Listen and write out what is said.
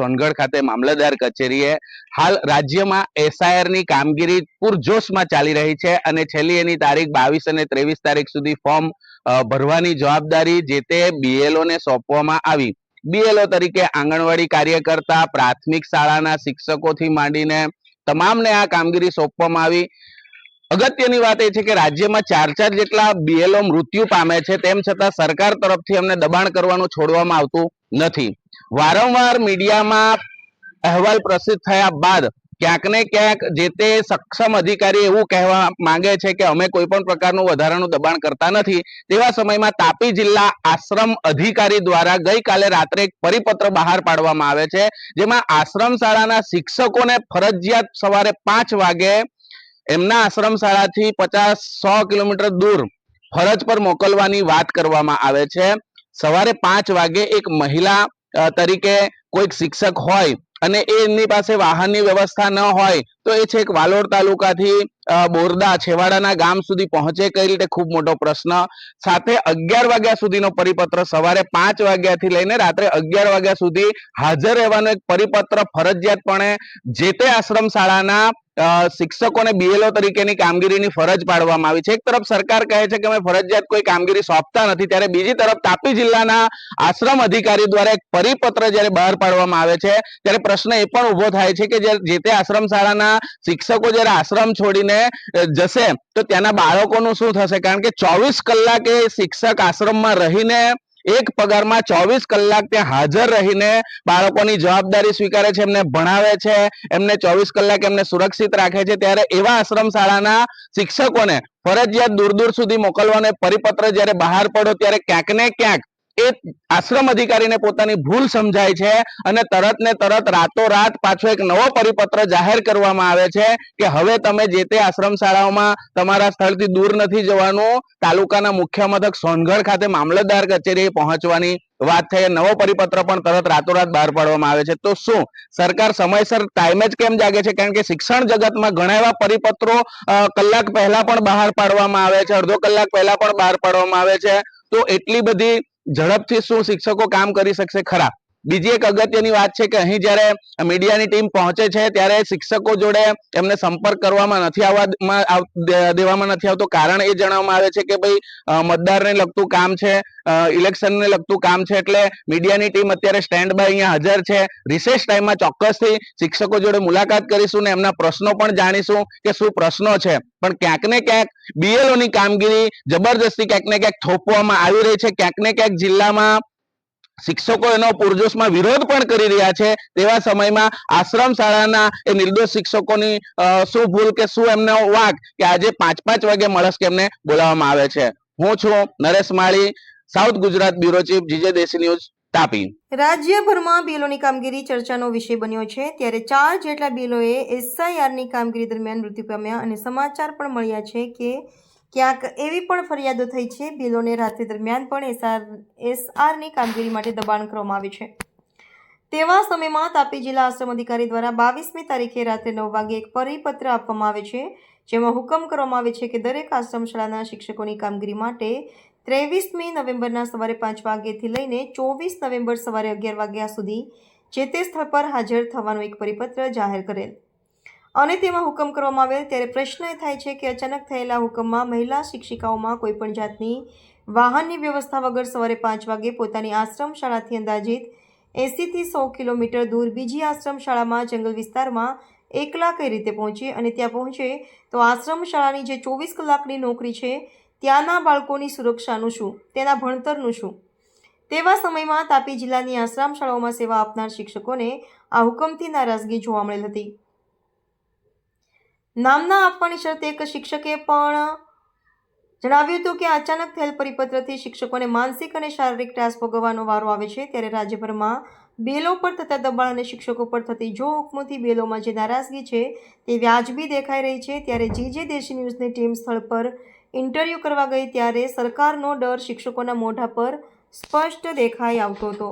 સોનગઢ ખાતે મામલતદાર કચેરીએ હાલ રાજ્યમાં એસઆઈઆરની કામગીરી પૂરજોશમાં ચાલી રહી છે અને છેલ્લી એની તારીખ બાવીસ અને ત્રેવીસ તારીખ સુધી ફોર્મ ભરવાની જવાબદારી જે તે બીએલઓને સોંપવામાં આવી. બીએલઓ તરીકે આંગણવાડી કાર્યકર્તા, પ્રાથમિક શાળાના શિક્ષકોથી માંડીને તમામને આ કામગીરી સોંપવામાં આવી. અગત્યની વાત એ છે કે રાજ્યમાં ચાર ચાર જેટલા બીએલઓ મૃત્યુ પામે છે, તેમ છતાં સરકાર તરફથી અમને દબાણ કરવાનું છોડવામાં આવતું નથી. વારંવાર મીડિયામાં અહેવાલ પ્રસિદ્ધ થયા બાદ ક્યાંક ને ક્યાંક જે તે સક્ષમ અધિકારી એવું કહેવા માંગે છે કે અમે કોઈ પણ પ્રકારનું વધારાનું દબાણ કરતા નથી, તેવા સમયમાં તાપી જિલ્લા આશ્રમ અધિકારી દ્વારા ગઈકાલે રાત્રે એક પરિપત્ર બહાર પાડવામાં આવે છે, જેમાં આશ્રમ શાળાના શિક્ષકોને ફરજિયાત સવારે પાંચ વાગે એમના આશ્રમ શાળાથી પચાસ સો કિલોમીટર દૂર ફરજ પર મોકલવાની વાત કરવામાં આવે છે. સવારે પાંચ વાગે એક મહિલા તરીકે કોઈક શિક્ષક હોય અને એમની પાસે વાહનની વ્યવસ્થા ન હોય તો એ છેક વાલોડ તાલુકાથી બોરદા છેવાડાના ગામ સુધી પહોંચે કઈ રીતે? ખૂબ મોટો પ્રશ્ન. સાથે અગિયાર વાગ્યા સુધીનો પરિપત્ર સવારે પાંચ વાગ્યાથી લઈને રાત્રે અગિયાર વાગ્યા સુધી હાજર રહેવાનો એક પરિપત્ર ફરજિયાતપણે જે તે આશ્રમ શાળાના શિક્ષકોને બીએલઓ તરીકેની કામગીરીની ફરજ પાડવામાં આવી છે. એક તરફ સરકાર કહે છે કે અમે ફરજિયાત કોઈ કામગીરી સોંપતા નથી, ત્યારે બીજી તરફ તાપી જિલ્લાના આશ્રમ અધિકારી દ્વારા એક પરિપત્ર જ્યારે બહાર પાડવામાં આવે છે, ત્યારે પ્રશ્ન એ પણ ઊભો થાય છે કે જે તે આશ્રમ શાળાના શિક્ષકો જ્યારે આશ્રમ છોડીને જશે, તો ત્યાંના બાળકોનું શું થશે? કારણ કે ચોવીસ કલાકે શિક્ષક આશ્રમમાં રહીને, એક પગારમાં ચોવીસ કલાક ત્યાં હાજર રહીને બાળકોની જવાબદારી સ્વીકારે છે, એમને ભણાવે છે, એમને ચોવીસ કલાક એમને સુરક્ષિત રાખે છે. ત્યારે એવા આશ્રમ શાળાના શિક્ષકોને ફરજિયાત દૂર દૂર સુધી મોકલવાનો પરિપત્ર જ્યારે બહાર પડ્યો ત્યારે ક્યાંક ને ક્યાંક એ આશ્રમ અધિકારીને પોતાની ભૂલ સમજાય છે અને તરત ને તરત રાતોરાત પાછો એક નવો પરિપત્ર જાહેર કરવામાં આવે છે કે હવે તમે જે તે આશ્રમ શાળાઓમાં તમારા સ્થળથી દૂર નથી જવાનું, તાલુકાના મુખ્ય મથક સોનગઢ ખાતે મામલતદાર કચેરીએ પહોંચવાની વાત થઈ. નવો પરિપત્ર પણ તરત રાતોરાત બહાર પાડવામાં આવે છે. તો શું સરકાર સમયસર ટાઈમે જ કેમ જાગે છે? કારણ કે શિક્ષણ જગતમાં ઘણા એવા પરિપત્રો કલાક પહેલા પણ બહાર પાડવામાં આવે છે, અડધો કલાક પહેલા પણ બહાર પાડવામાં આવે છે. તો એટલી બધી ઝડપથી શું શિક્ષકો કામ કરી શકશે ખરા? બીજી એક અગત્યની વાત છે કે અહીં જ્યારે મીડિયાની ટીમ પહોંચે છે, ત્યારે શિક્ષકો જોડે એમને સંપર્ક કરવામાં નથી આવવામાં આવ- દેવામાં નથી આવતો. કારણ એ જણાવવામાં આવે છે કે ભાઈ મતદારને લગતું કામ છે ઇલેક્શનને લગતું કામ છે, એટલે મીડિયાની ટીમ અત્યારે સ્ટેન્ડ બાય અહીંયા હાજર છે. રિસેસ ટાઈમમાં ચોક્કસથી શિક્ષકો જોડે મુલાકાત કરીશું ને એમના પ્રશ્નો પણ જાણીશું કે શું પ્રશ્નો છે. પણ ક્યાંક ને ક્યાંક બીએલઓની કામગીરી જબરજસ્તી ક્યાંક ને ક્યાંક થોપવામાં આવી રહી છે. ક્યાંક ને ક્યાંક જિલ્લામાં શિક્ષકો એનો પૂરજોશમાં વિરોધ પણ કરી રહ્યા છે. તેવા સમયમાં આશ્રમ શાળાના એ નિર્દોષ શિક્ષકોની શું ભૂલ કે શું એમનો વાક કે આજે પાંચ પાંચ વાગે મળસ કે એમને બોલાવવામાં આવે છે. હું છું Naresh Mali, south Gujarat bureau chief GJ Deshi news, Tapi. રાજ્યભરમાં બિલોની કામગીરી ચર્ચાનો વિષય બન્યો છે. ત્યારે ચાર જેટલા બિલોએ એસઆઈઆરની કામગીરી દરમિયાન મૃત્યુ પામ્યા અને સમાચાર પણ મળ્યા છે કે ક્યાંક એવી પણ ફરિયાદો થઈ છે, બિલોને રાત્રિ દરમિયાન પણ એસઆર, એસઆરની કામગીરી માટે દબાણ કરવામાં આવે છે. તેવા સમયમાં તાપી જિલ્લા આશ્રમ અધિકારી દ્વારા બાવીસમી તારીખે રાત્રે નવ વાગે એક પરિપત્ર આપવામાં આવે છે, જેમાં હુકમ કરવામાં આવે છે કે દરેક આશ્રમ શાળાના શિક્ષકોની કામગીરી માટે ત્રેવીસમી નવેમ્બરના સવારે પાંચ વાગ્યેથી લઈને ચોવીસ નવેમ્બર સવારે અગિયાર વાગ્યા સુધી જે તે સ્થળ પર હાજર થવાનો એક પરિપત્ર જાહેર કરેલ. અને તેમાં હુકમ કરવામાં આવેલ ત્યારે પ્રશ્ન એ થાય છે કે અચાનક થયેલા હુકમમાં મહિલા શિક્ષિકાઓમાં કોઈપણ જાતની વાહનની વ્યવસ્થા વગર સવારે પાંચ વાગે પોતાની આશ્રમ શાળાથી અંદાજિત એંસીથી સો કિલોમીટર દૂર બીજી આશ્રમ શાળામાં જંગલ વિસ્તારમાં એકલા કઈ રીતે પહોંચે અને ત્યાં પહોંચે તો આશ્રમ શાળાની જે ચોવીસ કલાકની નોકરી છે, ત્યાંના બાળકોની સુરક્ષાનું શું, તેના ભણતરનું શું? તેવા સમયમાં તાપી જિલ્લાની આશ્રમ શાળાઓમાં સેવા આપનાર શિક્ષકોને આ હુકમથી નારાજગી જોવા મળેલ હતી. નામના આપવાની શરતે એક શિક્ષકે પણ જણાવ્યું હતું કે અચાનક થયેલ પરિપત્રથી શિક્ષકોને માનસિક અને શારીરિક ત્રાસ ભોગવવાનો વારો આવે છે, ત્યારે રાજ્યભરમાં બેલો પર થતા દબાણ અને શિક્ષકો પર થતી જો હુકમોથી બેલોમાં જે નારાજગી છે તે વ્યાજબી દેખાઈ રહી છે, ત્યારે જીજે દેશી ન્યૂઝની ટીમ સ્થળ પર ઇન્ટરવ્યૂ કરવા ગઈ ત્યારે સરકારનો ડર શિક્ષકોના મોઢા પર સ્પષ્ટ દેખાઈ આવતો હતો.